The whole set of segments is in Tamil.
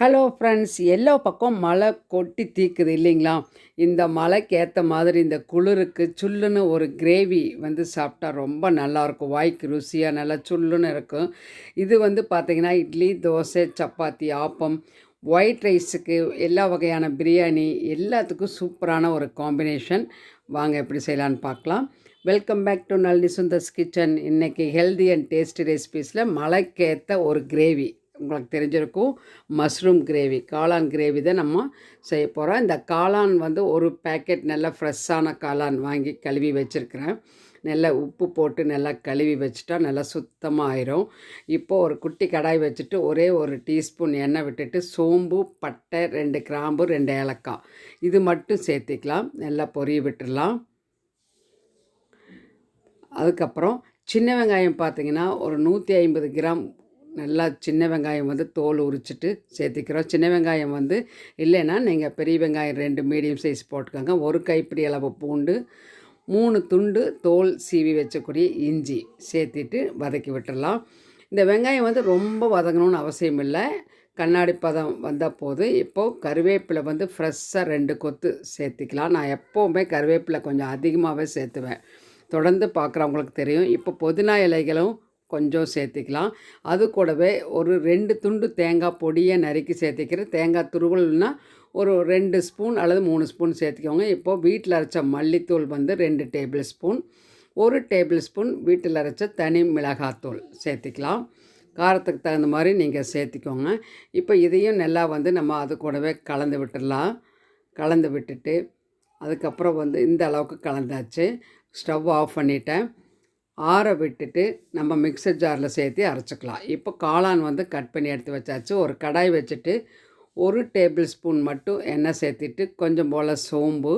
ஹலோ ஃப்ரெண்ட்ஸ் எல்லா பக்கம் மழை கொட்டி தீக்குது இல்லைங்களா? இந்த மழைக்கு ஏற்ற மாதிரி இந்த குளிருக்கு சுல்லுன்னு ஒரு கிரேவி வந்து சாப்பிட்டா ரொம்ப நல்லாயிருக்கும். வாய்க்கு ருசியாக நல்லா சுல்லுன்னு இருக்கும். இது வந்து பார்த்திங்கன்னா இட்லி தோசை சப்பாத்தி ஆப்பம் ஒயிட் ரைஸுக்கு எல்லா வகையான பிரியாணி எல்லாத்துக்கும் சூப்பரான ஒரு காம்பினேஷன் வாங்க எப்படி செய்யலான்னு பார்க்கலாம். Welcome back to Nalini Sundar's kitchen இன்றைக்கி ஹெல்தி அண்ட் டேஸ்டி ரெசிபீஸில் மழைக்கேற்ற ஒரு கிரேவி உங்களுக்கு தெரிஞ்சிருக்கும். மஷ்ரூம் கிரேவி காளான் கிரேவி தான் நம்ம செய்ய போகிறோம் இந்த காளான் வந்து ஒரு பேக்கெட் நல்ல ஃப்ரெஷ்ஷான காளான் வாங்கி கழுவி வச்சுருக்கிறேன். நல்லா உப்பு போட்டு நல்லா கழுவி வச்சுட்டா நல்லா சுத்தமாக ஆயிரும். இப்போது ஒரு குட்டி கடாய் வச்சுட்டு ஒரே ஒரு டீஸ்பூன் எண்ணெய் விட்டுட்டு சோம்பு பட்டை ரெண்டு கிராம்பு ரெண்டு ஏலக்காய். இது மட்டும் சேர்த்திக்கலாம். நல்லா பொரிய விட்டுடலாம். அதுக்கப்புறம் சின்ன வெங்காயம் பார்த்திங்கன்னா ஒரு நூற்றி ஐம்பது கிராம் நல்லா சின்ன வெங்காயம் வந்து தோல் உரிச்சிட்டு சேர்த்திக்கிறோம். சின்ன வெங்காயம் வந்து இல்லைன்னா நீங்கள் பெரிய வெங்காயம் ரெண்டு மீடியம் சைஸ் போட்டுக்கோங்க. ஒரு கைப்பிடி அளவு பூண்டு மூணு துண்டு தோல் சீவி வச்சக்கூடிய இஞ்சி சேர்த்திட்டு வதக்கி விட்டுடலாம் இந்த வெங்காயம் வந்து ரொம்ப வதங்கணும்னு அவசியம் இல்லை. கண்ணாடி பதம் வந்தால் போது இப்போது கருவேப்பிலை வந்து ஃப்ரெஷ்ஷாக ரெண்டு கொத்து சேர்த்திக்கலாம். நான் எப்போவுமே கருவேப்பிலை கொஞ்சம் அதிகமாகவே சேர்த்துவேன். தொடர்ந்து பார்க்குறவங்களுக்கு தெரியும். இப்போ புதினா இலைகளும் கொஞ்சம் சேர்த்திக்கலாம். அது கூடவே ஒரு ரெண்டு துண்டு தேங்காய் பொடியை நறுக்கி சேர்த்திக்கிறேன் தேங்காய் துருவல்னால் ஒரு ரெண்டு ஸ்பூன் அல்லது மூணு ஸ்பூன் சேர்த்துக்கோங்க. இப்போது வீட்டில் அரைச்ச மல்லித்தூள் வந்து ரெண்டு டேபிள் ஸ்பூன் ஒரு டேபிள் ஸ்பூன் வீட்டில் அரைச்ச தனி மிளகாத்தூள் சேர்த்திக்கலாம். காரத்துக்கு தகுந்த மாதிரி நீங்கள் சேர்த்திக்கோங்க. இப்போ இதையும் நல்லா வந்து நம்ம அது கூடவே கலந்து விட்டுடலாம். கலந்து விட்டுட்டு அதுக்கப்புறம் வந்து இந்த அளவுக்கு கலந்தாச்சு. ஸ்டவ் ஆஃப் பண்ணிட்டேன். ஆற விட்டுட்டு நம்ம மிக்சர் ஜாரில் சேர்த்து அரைச்சிக்கலாம். இப்போ காளான் வந்து கட் பண்ணி எடுத்து வச்சாச்சு. ஒரு கடாய் வச்சுட்டு ஒரு டேபிள் ஸ்பூன் மட்டும் எண்ணெய் சேர்த்துட்டு கொஞ்சம் போல் சோம்பு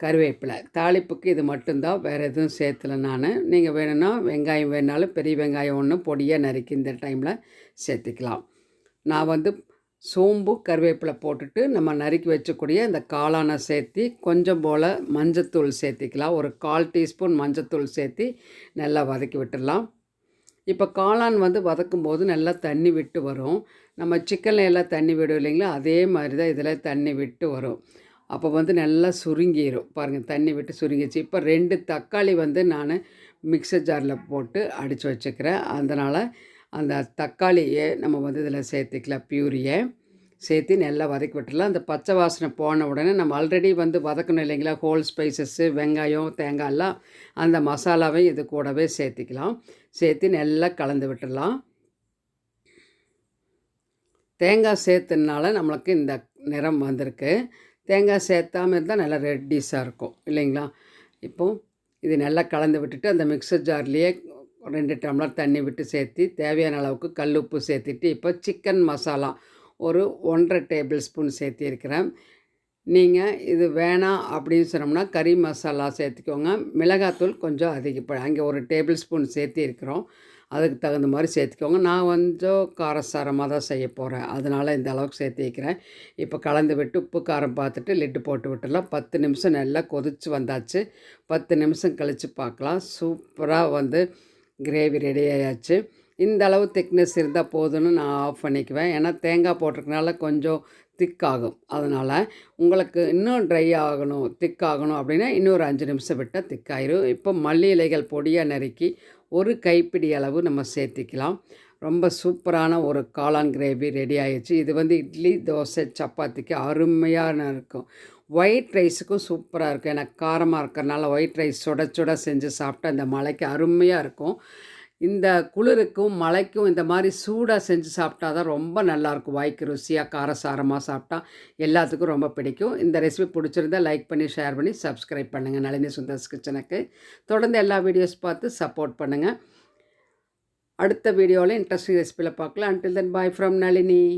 கருவேப்பிலை. தாளிப்புக்கு இது மட்டும்தான். வேறு எதுவும் சேர்த்துல நான். நீங்கள் வேணும்னா வெங்காயம் வேணாலும் பெரிய வெங்காயம் ஒன்று பொடியாக நறுக்கி இந்த டைமில் சேர்த்துக்கலாம். நான் வந்து சோம்பு கருவேப்பிலை போட்டுட்டு நம்ம நறுக்கி வச்சக்கூடிய இந்த காளானை சேர்த்து கொஞ்சம் போல் மஞ்சத்தூள் சேர்த்திக்கலாம். ஒரு கால் டீஸ்பூன் மஞ்சத்தூள் சேர்த்து நல்லா வதக்கி விட்டுடலாம். இப்போ காளான் வந்து வதக்கும் போது நல்லா தண்ணி விட்டு வரும். நம்ம சிக்கனில் எல்லாம் தண்ணி விடும் இல்லைங்களா? அதே மாதிரி தான் இதில் தண்ணி விட்டு வரும். அப்போ வந்து நல்லா சுருங்கிடும் பாருங்கள் தண்ணி விட்டு சுருங்கிச்சு. இப்போ ரெண்டு தக்காளி வந்து நான் மிக்சர் ஜாரில் போட்டு அடித்து வச்சுக்கிறேன். அதனால் அந்த தக்காளியை நம்ம வந்து இதில் சேர்த்துக்கலாம் பியூரியை. சேர்த்து நல்லா வதக்கி விட்டுடலாம். அந்த பச்சை வாசனை போன உடனே நம்ம ஆல்ரெடி வந்து வதக்கணும் இல்லைங்களா? ஹோல் ஸ்பைசஸ்ஸு வெங்காயம் தேங்காயெல்லாம் அந்த மசாலாவையும் இது கூடவே சேர்த்திக்கலாம். சேர்த்து நல்லா கலந்து விட்டுடலாம். தேங்காய் சேர்த்துனால நம்மளுக்கு இந்த நிறம் வந்திருக்கு. தேங்காய் சேர்த்தாமல் இருந்தால் நல்லா ரெட்டிஸாக இருக்கும் இல்லைங்களா? இப்போது இது நல்லா கலந்து விட்டுட்டு அந்த மிக்சர் ஜார்லேயே ரெண்டு டம்ளர் தண்ணி விட்டு சேர்த்து தேவையான அளவுக்கு கல் உப்பு சேர்த்துட்டு இப்போ சிக்கன் மசாலா ஒரு ஒன்றரை டேபிள் ஸ்பூன் சேர்த்திருக்கிறேன். நீங்கள் இது வேணாம் அப்படின்னு சொன்னோம்னா கறி மசாலா சேர்த்துக்கோங்க. மிளகாத்தூள் கொஞ்சம் அதிகப்படும் அங்கே ஒரு டேபிள் ஸ்பூன் சேர்த்திருக்கிறோம். அதுக்கு தகுந்த மாதிரி சேர்த்துக்கோங்க. நான் கொஞ்சம் காரசாரமாக தான் செய்ய போகிறேன் அதனால் இந்த அளவுக்கு சேர்த்து வைக்கிறேன் இப்போ கலந்து விட்டு உப்பு காரம் பார்த்துட்டு லிட்டு போட்டு விட்டுலாம் பத்து நிமிஷம் நல்லா கொதித்து வந்தாச்சு. பத்து நிமிஷம் கழித்து பார்க்கலாம். சூப்பராக வந்து கிரேவி ரெடி ஆயாச்சு. இந்த அளவு திக்னஸ் இருந்தால் போதும்னு நான் ஆஃப் பண்ணிக்குவேன். ஏன்னா தேங்காய் போட்டிருக்கனால கொஞ்சம் திக்காகும் அதனால் உங்களுக்கு இன்னும் ட்ரை ஆகணும் திக்காகணும் அப்படின்னா இன்னொரு அஞ்சு நிமிஷம் விட்டால் திக்காயிரும் இப்போ மல்லி இலைகள் பொடியாக நறுக்கி ஒரு கைப்பிடி அளவு நம்ம சேர்த்திக்கலாம். ரொம்ப சூப்பரான ஒரு காளான் கிரேவி ரெடி ஆயிடுச்சு. இது வந்து இட்லி தோசை சப்பாத்திக்கு அருமையான இருக்கும் ஒயிட் ரைஸுக்கும் சூப்பராக இருக்கும். எனக்கு காரமாக இருக்கிறனால ஒயிட் ரைஸ் சுட சுட செஞ்சு சாப்பிட்டா இந்த மலைக்கு அருமையாக இருக்கும். இந்த குளிருக்கும் மழைக்கும் இந்த மாதிரி சூடாக செஞ்சு சாப்பிட்டா தான் ரொம்ப நல்லாயிருக்கும் வாய்க்கு ருசியாக காரசாரமாக சாப்பிட்டா எல்லாத்துக்கும் ரொம்ப பிடிக்கும். இந்த ரெசிபி பிடிச்சிருந்தால் லைக் பண்ணி ஷேர் பண்ணி சப்ஸ்கிரைப் பண்ணுங்கள் நளினி சுந்தர்ஸ் கிச்சனுக்கு. தொடர்ந்து எல்லா வீடியோஸ் பார்த்து சப்போர்ட் பண்ணுங்கள் அடுத்த வீடியோவில் இன்ட்ரெஸ்டிங் ரெசிபியில் பார்க்கலாம். Until then bye from Nalini.